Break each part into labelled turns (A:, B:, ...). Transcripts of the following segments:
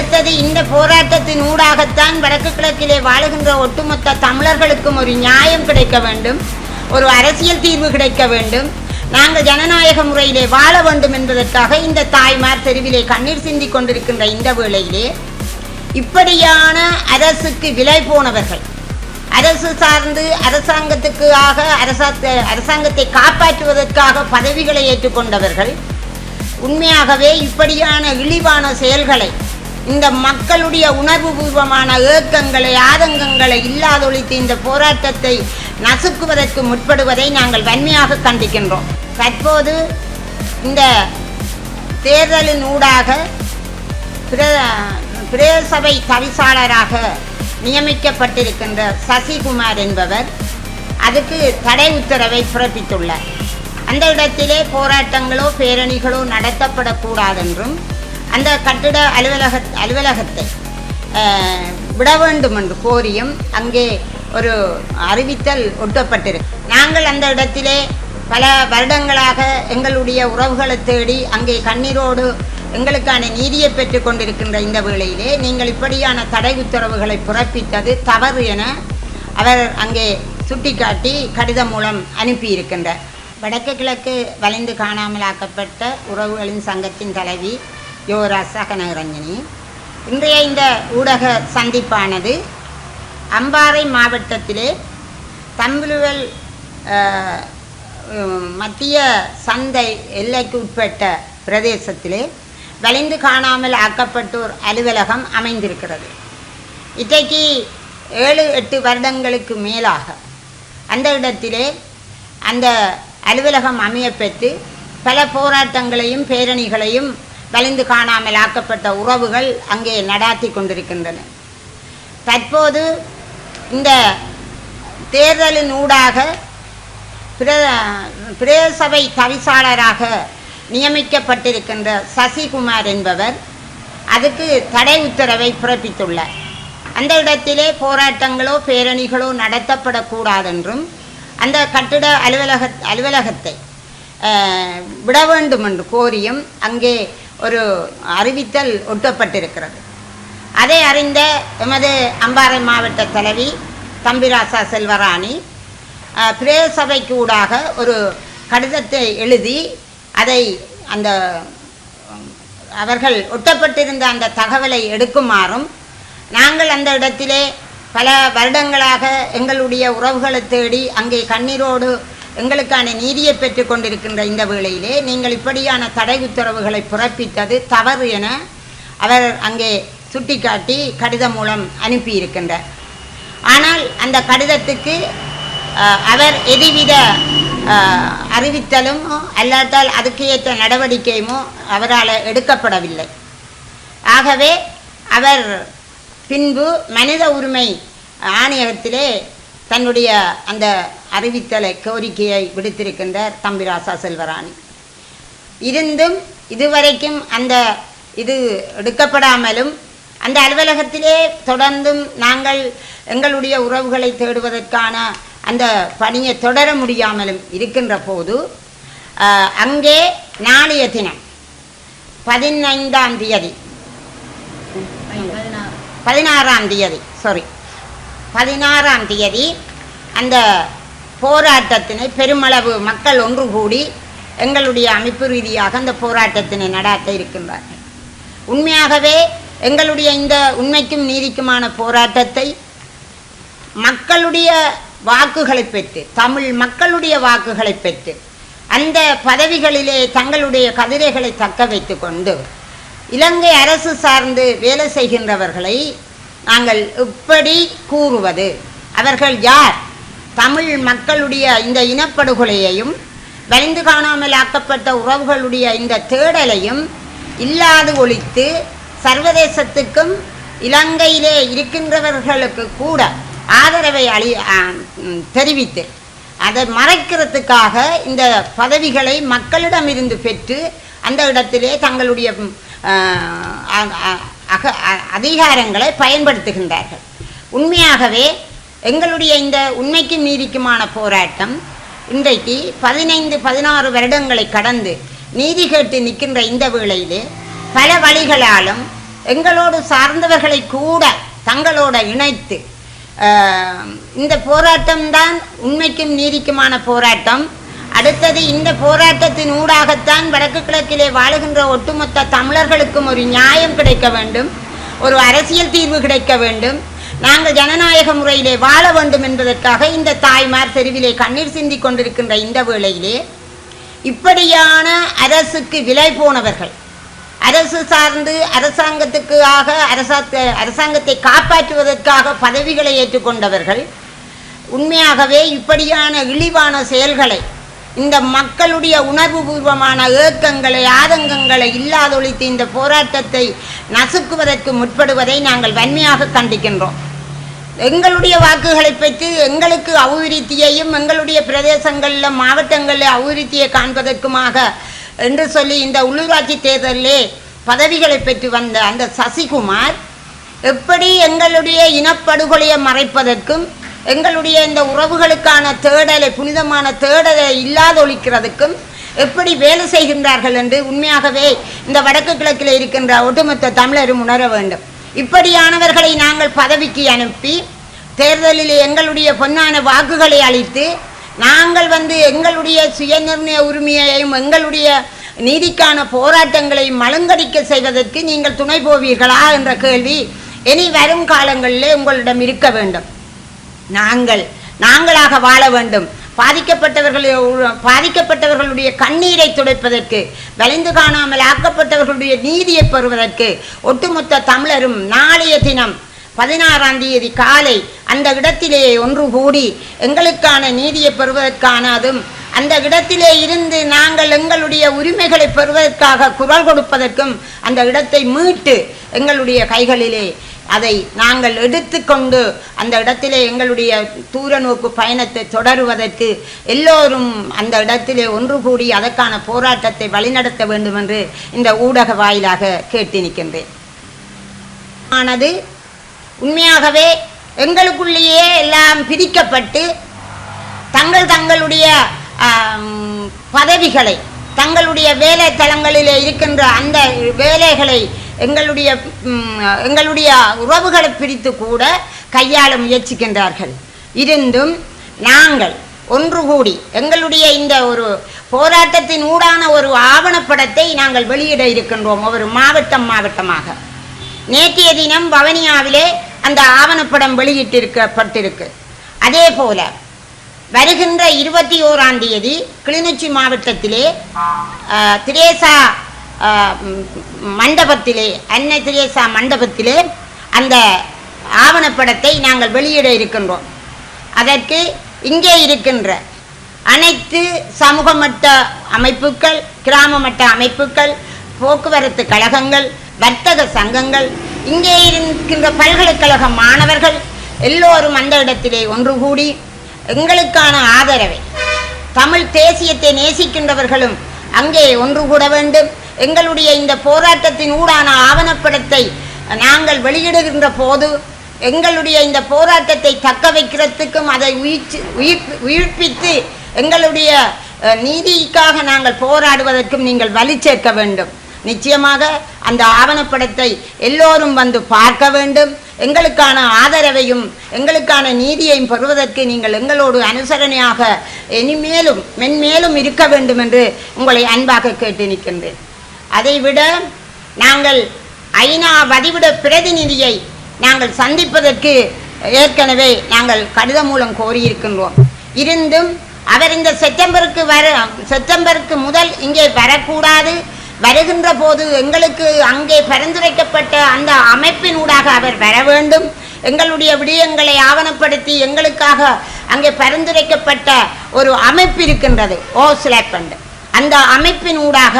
A: அடுத்தது இந்த போராட்டத்தின் ஊடாகத்தான் வடக்கு கிழக்கிலே வாழுகின்ற ஒட்டுமொத்த தமிழர்களுக்கும் ஒரு நியாயம் கிடைக்க வேண்டும் ஒரு அரசியல் தீர்வு கிடைக்க வேண்டும். நாங்கள் ஜனநாயக முறையிலே வாழ வேண்டும் என்பதற்காக இந்த தாய்மார் தெருவிலே கண்ணீர் சிந்தி கொண்டிருக்கின்ற இந்த வேளையிலே இப்படியான அரசுக்கு விலை போனவர்கள் அரசு சார்ந்து அரசாங்கத்துக்காக அரசாங்க அரசாங்கத்தை காப்பாற்றுவதற்காக பதவிகளை ஏற்றுக்கொண்டவர்கள் உண்மையாகவே இப்படியான இழிவான செயல்களை இந்த மக்களுடைய உணர்வுபூர்வமான ஏக்கங்களை ஆதங்கங்களை இல்லாதொழித்து இந்த போராட்டத்தை நசுக்குவதற்கு முற்படுவதை நாங்கள் வன்மையாக கண்டிக்கின்றோம். தற்போது இந்த தேர்தலின் ஊடாக பிர- பிரதேசபை தவிசாளராக நியமிக்கப்பட்டிருக்கின்ற சசிகுமார் என்பவர் அதுக்கு தடை உத்தரவை பிறப்பித்துள்ளார். அந்த இடத்திலே போராட்டங்களோ பேரணிகளோ நடத்தப்படக்கூடாதென்றும் அந்த கட்டிட அலுவலக அலுவலகத்தை விட வேண்டும் என்று கோரியும் அங்கே ஒரு அறிவித்தல் ஒட்டப்பட்டிருக்கு நாங்கள் அந்த இடத்திலே பல வருடங்களாக எங்களுடைய உறவுகளை தேடி அங்கே கண்ணீரோடு எங்களுக்கான நீதியை பெற்றுக் கொண்டிருக்கின்ற இந்த வேளையிலே நீங்கள் இப்படியான தடை உத்தரவுகளை பிறப்பித்தது தவறு என அவர் அங்கே சுட்டிக்காட்டி கடிதம் மூலம் அனுப்பியிருக்கின்றார். வடக்கு கிழக்கு வளைந்து காணாமலாக்கப்பட்ட உறவுகளின் சங்கத்தின் தலைவி யோராசா கனகரஞ்சனி இன்றைய இந்த ஊடக சந்திப்பானது அம்பாறை மாவட்டத்திலே தம்புலுவல் மத்திய சந்தை எல்லைக்கு உட்பட்ட பிரதேசத்திலே வளைந்து காணாமல் ஆக்கப்பட்டோர் அலுவலகம் அமைந்திருக்கிறது. இன்றைக்கு ஏழு எட்டு வருடங்களுக்கு மேலாக அந்த இடத்திலே அந்த அலுவலகம் அமையப்பெற்று பல போராட்டங்களையும் பேரணிகளையும் வலிந்து காணாமல் ஆக்கப்பட்ட உறவுகள் அங்கே நடாத்தி கொண்டிருக்கின்றன. தற்போது இந்த தேர்தலின் ஊடாக பிர பிரேசபை தவிசாளராக நியமிக்கப்பட்டிருக்கின்ற சசிகுமார் என்பவர் அதுக்கு தடை உத்தரவை பிறப்பித்துள்ளார். அந்த இடத்திலே போராட்டங்களோ பேரணிகளோ நடத்தப்படக்கூடாதென்றும் அந்த கட்டிட அலுவலக அலுவலகத்தை விட வேண்டும் என்று கோரியும் அங்கே ஒரு அறிவித்தல் ஒட்டப்பட்டிருக்கிறது. அதை அறிந்த எமது அம்பாறை மாவட்ட தலைவி தம்பிராசா செல்வராணி பிரேசபைக்கு ஊடாக ஒரு கடிதத்தை எழுதி அதை அந்த அவர்கள் ஒட்டப்பட்டிருந்த அந்த தகவலை எடுக்குமாறும் நாங்கள் அந்த இடத்திலே பல வருடங்களாக எங்களுடைய உறவுகளை தேடி அங்கே கண்ணீரோடு எங்களுக்கான நீதியை பெற்று கொண்டிருக்கின்ற இந்த வேளையிலே நீங்கள் இப்படியான தடை உத்தரவுகளை பிறப்பித்தது தவறு என அவர் அங்கே சுட்டிக்காட்டி கடிதம் மூலம் அனுப்பியிருக்கின்றார். ஆனால் அந்த கடிதத்துக்கு அவர் எதுவித அறிவித்தலும் அறிவித்தலுமோ அல்லாட்டால் அதுக்கு ஏற்ற நடவடிக்கையுமோ அவரால் எடுக்கப்படவில்லை. ஆகவே அவர் பின்பு மனித உரிமை ஆணையகத்திலே தன்னுடைய அந்த அறிவித்தலை கோரிக்கையை விடுத்திருக்கின்றார் தம்பிராசா செல்வராணி. இருந்தும் இதுவரைக்கும் அந்த இது எடுக்கப்படாமலும் அந்த அலுவலகத்திலே தொடர்ந்தும் நாங்கள் எங்களுடைய உறவுகளை தேடுவதற்கான அந்த பணியை தொடர முடியாமலும் இருக்கின்ற போது அங்கே நாளைய தினம் பதினைந்தாம் தேதி பதினாறாம் தேதி சாரி பதினாறாம் தேதி அந்த போராட்டத்தினை பெருமளவு மக்கள் ஒன்று கூடி எங்களுடைய அமைப்பு ரீதியாக அந்த போராட்டத்தினை நடாத்த இருக்கின்றார்கள். உண்மையாகவே எங்களுடைய இந்த உண்மைக்கும் நீதிக்குமான போராட்டத்தை மக்களுடைய வாக்குகளை பெற்று தமிழ் மக்களுடைய வாக்குகளை பெற்று அந்த பதவிகளிலே தங்களுடைய கதிரைகளை தக்க வைத்து கொண்டு இலங்கை அரசு சார்ந்து வேலை செய்கின்றவர்களை நாங்கள் இப்படி கூறுவது. அவர்கள் யார்? தமிழ் மக்களுடைய இந்த இனப்படுகொலையையும் வலிந்து காணாமல் ஆக்கப்பட்ட உறவுகளுடைய இந்த தேடலையும் இல்லாது ஒழித்து சர்வதேசத்துக்கும் இலங்கையிலே இருக்கின்றவர்களுக்கு கூட ஆதரவை அளி தெரிவித்து அதை மறைக்கிறதுக்காக இந்த பதவிகளை மக்களிடமிருந்து பெற்று அந்த இடத்திலே தங்களுடைய அக- அதிகாரங்களை பயன்படுத்துகின்றார்கள். உண்மையாகவே எங்களுடைய இந்த உண்மைக்கும் நீதிக்குமான போராட்டம் இன்றைக்கு பதினைந்து பதினாறு வருடங்களை கடந்து நீதி கேட்டு நிற்கின்ற இந்த வேளையிலே பல வழிகளாலும் எங்களோடு சார்ந்தவர்களை கூட தங்களோட இணைத்து இந்த போராட்டம்தான் உண்மைக்கும் நீதிக்குமான போராட்டம். அடுத்தது இந்த போராட்டத்தின் ஊடாகத்தான் வடக்கு கிழக்கிலே வாழுகின்ற ஒட்டுமொத்த தமிழர்களுக்கும் ஒரு நியாயம் கிடைக்க வேண்டும் ஒரு அரசியல் தீர்வு கிடைக்க வேண்டும். நாங்கள் ஜனநாயக முறையிலே வாழ வேண்டும் என்பதற்காக இந்த தாய்மார் தெருவிலே கண்ணீர் சிந்தி கொண்டிருக்கின்ற இந்த வேளையிலே இப்படியான அரசுக்கு விலை போனவர்கள் அரசு சார்ந்து அரசாங்கத்துக்காக அரசாத்த அரசாங்கத்தை காப்பாற்றுவதற்காக பதவிகளை ஏற்றுக்கொண்டவர்கள் உண்மையாகவே இப்படியான இழிவான செயல்களை இந்த மக்களுடைய உணர்வுபூர்வமான ஏக்கங்களை ஆதங்கங்களை இல்லாதொழித்து இந்த போராட்டத்தை நசுக்குவதற்கு முற்படுவதை நாங்கள் வன்மையாக கண்டிக்கின்றோம். எங்களுடைய வாக்குகளை பெற்று எங்களுக்கு அபிவிருத்தியையும் எங்களுடைய பிரதேசங்களில் மாவட்டங்களில் அபிவிருத்தியை காண்பதற்குமாக என்று சொல்லி இந்த உள்ளூராட்சி தேர்தலிலே பதவிகளை பெற்று வந்த அந்த சசிகுமார் எப்படி எங்களுடைய இனப்படுகொலையை மறைப்பதற்கும் எங்களுடைய இந்த உறவுகளுக்கான தேடலை புனிதமான தேடலை இல்லாதொழிக்கிறதுக்கும் எப்படி வேலை செய்கின்றார்கள் என்று உண்மையாகவே இந்த வடக்கு கிழக்கில் இருக்கின்ற ஒட்டுமொத்த தமிழரும் உணர வேண்டும். இப்படியானவர்களை நாங்கள் பதவிக்கு அனுப்பி தேர்தலில் எங்களுடைய பொன்னான வாக்குகளை அளித்து நாங்கள் வந்து எங்களுடைய சுயநிர்ணய உரிமையையும் எங்களுடைய நீதிக்கான போராட்டங்களை மழுங்கடிக்க செய்வதற்கு நீங்கள் துணை போவீர்களா என்ற கேள்வி இனி வரும் காலங்களிலே உங்களிடம் இருக்க வேண்டும். நாங்கள் நாங்களாக வாழ வேண்டும். பாதிக்கப்பட்டவர்கள் பாதிக்கப்பட்டவர்களுடைய கண்ணீரை துடைப்பதற்கு வலிந்து காணாமல் ஆக்கப்பட்டவர்களுடைய நீதியை பெறுவதற்கு ஒட்டுமொத்த தமிழரும் நாளைய தினம் பதினாறாம் தேதி காலை அந்த இடத்திலேயே ஒன்று கூடி எங்களுக்கான நீதியை பெறுவதற்கான அதுவும் அந்த இடத்திலே இருந்து நாங்கள் எங்களுடைய உரிமைகளை பெறுவதற்காக குரல் கொடுப்பதற்கும் அந்த இடத்தை மீட்டு எங்களுடைய கைகளிலே அதை நாங்கள் எடுத்துக்கொண்டு அந்த இடத்திலே எங்களுடைய தூர நோக்கு பயணத்தை தொடருவதற்கு எல்லோரும் அந்த இடத்திலே ஒன்று கூடி அதற்கான போராட்டத்தை வழிநடத்த வேண்டும் என்று இந்த ஊடக வாயிலாக கேட்டு நிற்கின்றேன் ஆனது உண்மையாகவே எங்களுக்குள்ளேயே எல்லாம் பிரிக்கப்பட்டு தங்கள் தங்களுடைய பதவிகளை தங்களுடைய வேலை தளங்களிலே இருக்கின்ற அந்த வேலைகளை எங்களுடைய எங்களுடைய உறவுகளை பிரித்து கூட கையாள முயற்சிக்கின்றார்கள். இருந்தும் நாங்கள் ஒன்று கூடி எங்களுடைய இந்த ஒரு போராட்டத்தின் ஊடான ஒரு ஆவணப்படத்தை நாங்கள் வெளியிட இருக்கின்றோம் ஒரு மாவட்டம் மாவட்டமாக. நேற்றைய தினம் பவனியாவிலே அந்த ஆவணப்படம் வெளியிட்டிருக்கப்பட்டிருக்கு. அதே போல வருகின்ற இருபத்தி ஓராம் தேதி கிளிநொச்சி மாவட்டத்திலே திரேசா மண்டபத்திலே அன்னை திரேசா மண்டபத்திலே அந்த ஆவணப்படத்தை நாங்கள் வெளியிட இருக்கின்றோம். அதற்கு இங்கே இருக்கின்ற அனைத்து சமூக மட்ட அமைப்புகள் கிராம மட்ட அமைப்புகள் போக்குவரத்து கழகங்கள் வர்த்தக சங்கங்கள் இங்கே இருக்கின்ற பல்கலைக்கழக மாணவர்கள் எல்லோரும் அந்த இடத்திலே ஒன்று கூடி எங்களுக்கான ஆதரவை தமிழ் தேசியத்தை நேசிக்கின்றவர்களும் அங்கே ஒன்று கூட வேண்டும். எங்களுடைய இந்த போராட்டத்தின் ஊடான ஆவணப்படத்தை நாங்கள் வெளியிடுகின்ற போது எங்களுடைய இந்த போராட்டத்தை தக்க வைக்கிறதுக்கும் அதை உயிர்ச்சி உயிர் உயிர்ப்பித்து எங்களுடைய நீதிக்காக நாங்கள் போராடுவதற்கும் நீங்கள் வலி சேர்க்க வேண்டும். நிச்சயமாக அந்த ஆவணப்படத்தை எல்லோரும் வந்து பார்க்க வேண்டும். எங்களுக்கான ஆதரவையும் எங்களுக்கான நீதியையும் பெறுவதற்கு நீங்கள் எங்களோடு அனுசரணையாக இனிமேலும் மென்மேலும் இருக்க வேண்டும் என்று உங்களை அன்பாக கேட்டு நிற்கின்றேன். அதைவிட நாங்கள் ஐநா வதிவிட பிரதிநிதியை நாங்கள் சந்திப்பதற்கு ஏற்கனவே நாங்கள் கடிதம் மூலம் கோரியிருக்கின்றோம். இருந்தும் அவர் இந்த செப்டம்பருக்கு வர செப்டம்பருக்கு முதல் இங்கே வரக்கூடாது. வருகின்ற போது எங்களுக்கு அங்கே பரிந்துரைக்கப்பட்ட அந்த அமைப்பினூடாக அவர் வர வேண்டும். எங்களுடைய விடயங்களை ஆவணப்படுத்தி எங்களுக்காக அங்கே பரிந்துரைக்கப்பட்ட ஒரு அமைப்பு இருக்கின்றது. ஓ ஓஸ்லாப்பண்ட் அந்த அமைப்பினூடாக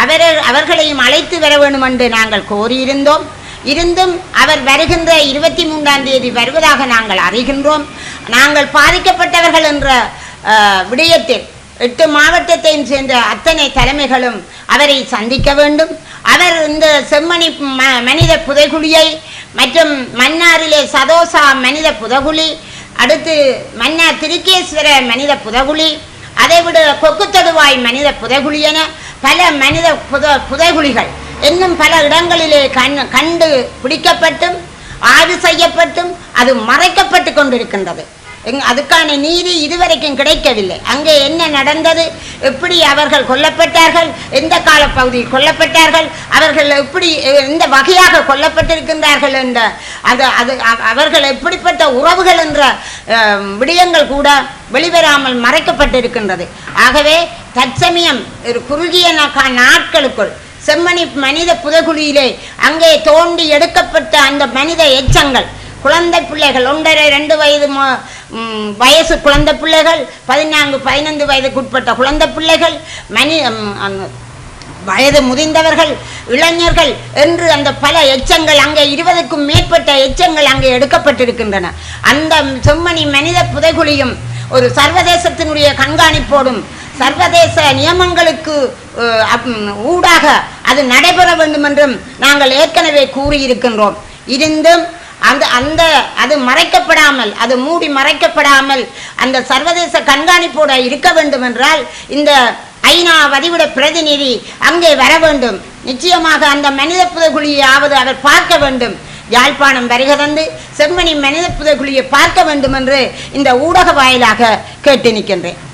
A: அவர் அவர்களையும் அழைத்து வர வேண்டும் என்று நாங்கள் கோரியிருந்தோம். இருந்தும் அவர் வருகின்ற இருபத்தி மூன்றாம் தேதி வருவதாக நாங்கள் அறிகின்றோம். நாங்கள் பாதிக்கப்பட்டவர்கள் என்ற விடயத்தில் எட்டு மாவட்டத்தையும் சேர்ந்த அத்தனை தலைமைகளும் அவரை சந்திக்க வேண்டும். அவர் இந்த செம்மணி ம- மனித புதைகுழியை மற்றும் மன்னாரிலே சதோசா மனித புதகுழி அடுத்து மன்னார் திருக்கேஸ்வர மனித புதகுழி அதைவிட கொக்குத்தடுவாய் மனித புதகுழி என பல மனித புத புதைகுழிகள். இன்னும் பல இடங்களிலே கண் கண்டு பிடிக்கப்பட்டும் ஆய்வு செய்யப்பட்டும் அது மறைக்கப்பட்டு கொண்டிருக்கின்றது. எங்- அதுக்கான நீதி இதுவரைக்கும் கிடைக்கவில்லை. அங்கே என்ன நடந்தது? எப்படி அவர்கள் கொல்லப்பட்டார்கள்? எந்த காலப்பகுதியில் கொல்லப்பட்டார்கள்? அவர்கள் எப்படி எந்த வகையாக கொல்லப்பட்டிருக்கின்றார்கள் என்ற அது அது அவர்கள் எப்படிப்பட்ட உறவுகள் என்ற விடயங்கள் கூட வெளிவராமல் மறைக்கப்பட்டிருக்கின்றது. ஆகவே தற்சமயம் ஒரு குறுகிய நாட்களுக்குள் செம்மணி மனித புதகுழியிலே அங்கே தோண்டி எடுக்கப்பட்ட அந்த மனித எச்சங்கள். குழந்தை பிள்ளைகள் ஒன்றரை ரெண்டு வயது வயசு குழந்தை பிள்ளைகள் பதினான்கு பதினைந்து வயதுக்குட்பட்ட குழந்தை பிள்ளைகள் மனி வயது முதிர்ந்தவர்கள் இளைஞர்கள் என்று அந்த பல எச்சங்கள் அங்கே இருபதுக்கும் மேற்பட்ட எச்சங்கள் அங்கே எடுக்கப்பட்டிருக்கின்றன. அந்த செம்மணி மனித புதைகுழியும் ஒரு சர்வதேசத்தினுடைய கண்காணிப்போடும் சர்வதேச நியமங்களுக்கு ஊடாக அது நடைபெற வேண்டும் என்றும் நாங்கள் ஏற்கனவே கூறியிருக்கின்றோம். இருந்தும் அந்த அந்த அது மறைக்கப்படாமல் அது மூடி மறைக்கப்படாமல் அந்த சர்வதேச கண்காணிப்போட இருக்க வேண்டும் என்றால் இந்த ஐநா வதிவிட பிரதிநிதி அங்கே வர வேண்டும். நிச்சயமாக அந்த மனித புதகுழியாவது அவர் பார்க்க வேண்டும். யாழ்ப்பாணம் வருகை தந்து செம்மணி மனித புதகுழியை பார்க்க வேண்டும் என்று இந்த ஊடக வாயிலாக கேட்டு நிற்கின்றேன்.